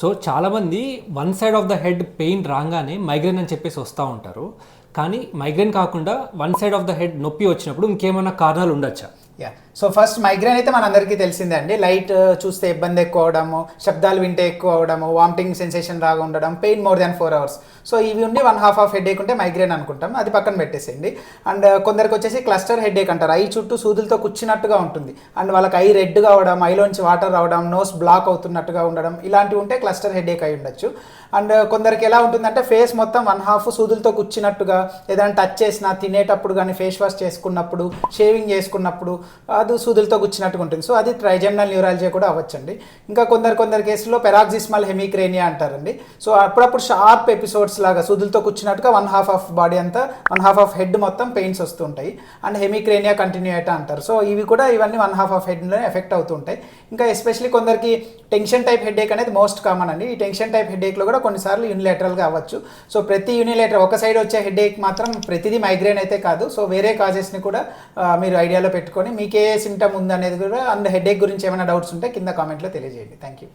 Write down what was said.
So చాలామంది one side of the head pain రాగానే migraine అని చెప్పేసి వస్తూ ఉంటారు. కానీ మైగ్రేన్ కాకుండా one side of the head నొప్పి వచ్చినప్పుడు ఇంకేమైనా కారణాలు ఉండొచ్చా? యా సో ఫస్ట్ మైగ్రేన్ అయితే మనందరికీ తెలిసిందే అండి. లైట్ uh, చూస్తే ఇబ్బంది ఎక్కువ అవడము శబ్దాలు వింటే ఎక్కువ అవడము వామిటింగ్ సెన్సేషన్ రాగా ఉండడం pain more than four hours so ఇవి ఉండి వన్ హాఫ్ ఆఫ్ హెడ్ ఉంటే మైగ్రేన్ అనుకుంటాం. అది పక్కన పెట్టేసేయండి. అండ్ uh, కొందరికి వచ్చేసి క్లస్టర్ హెడ్ అంటారు. ఐ చుట్టూ సూదులతో కూర్చున్నట్టుగా ఉంటుంది. అండ్ వాళ్ళకి ఐ రెడ్ కావడం ఐలోంచి వాటర్ రావడం నోస్ బ్లాక్ అవుతున్నట్టుగా ఉండడం ఇలాంటివి ఉంటే క్లస్టర్ హెడ్ అయి ఉండొచ్చు. అండ్ uh, కొందరికి ఎలా ఉంటుందంటే ఫేస్ మొత్తం వన్ హాఫ్ సూదులతో కూర్చున్నట్టుగా ఏదైనా టచ్ చేసినా తినేటప్పుడు కానీ ఫేస్ వాష్ చేసుకున్నప్పుడు షేవింగ్ చేసుకున్నప్పుడు అది సూదులతో కూర్చున్నట్టుగా ఉంటుంది. సో అది ట్రైజెండల్ న్యూరాలజీ కూడా అవ్వచ్చండి. ఇంకా కొందరు కొందరు కేసులో పెరాక్సిస్మల్ హెమిక్రేనియా అంటారండి. సో అప్పుడప్పుడు షార్ప్ ఎపిసోడ్స్ లాగా సూదులతో కూర్చున్నట్టుగా వన్ హాఫ్ ఆఫ్ బాడీ అంతా వన్ హాఫ్ ఆఫ్ హెడ్ మొత్తం పెయిన్స్ వస్తుంటాయి అండ్ హెమిక్రేనియా కంటిన్యూయేటా అంటారు. సో ఇవి కూడా ఇవన్నీ వన్ హాఫ్ ఆఫ్ హెడ్లోనే ఎఫెక్ట్ అవుతుంటాయి ఇంకా ఎస్పెషలీ కొందరికి టెన్షన్ టైప్ హెడేక్ అనేది మోస్ట్ కామన్ అండి. ఈ టెన్షన్ టైప్ హెడేక్లో కూడా కొన్నిసార్లు యూనిలేటరల్గా అవ్వచ్చు. సో ప్రతి యూనిలేటర్ ఒక సైడ్ వచ్చే హెడేక్ మాత్రం ప్రతిదీ మైగ్రేన్ అయితే కాదు. సో వేరే కాజెస్ని కూడా మీరు ఐడియాలో పెట్టుకొని మీకు ఏ సిమ్టమ్ ఉందనేది కూడా అండ్ హెడేక్ గురించి ఏమైనా డౌట్స్ ఉంటే కింద కామెంట్లో తెలియజేయండి. Thank you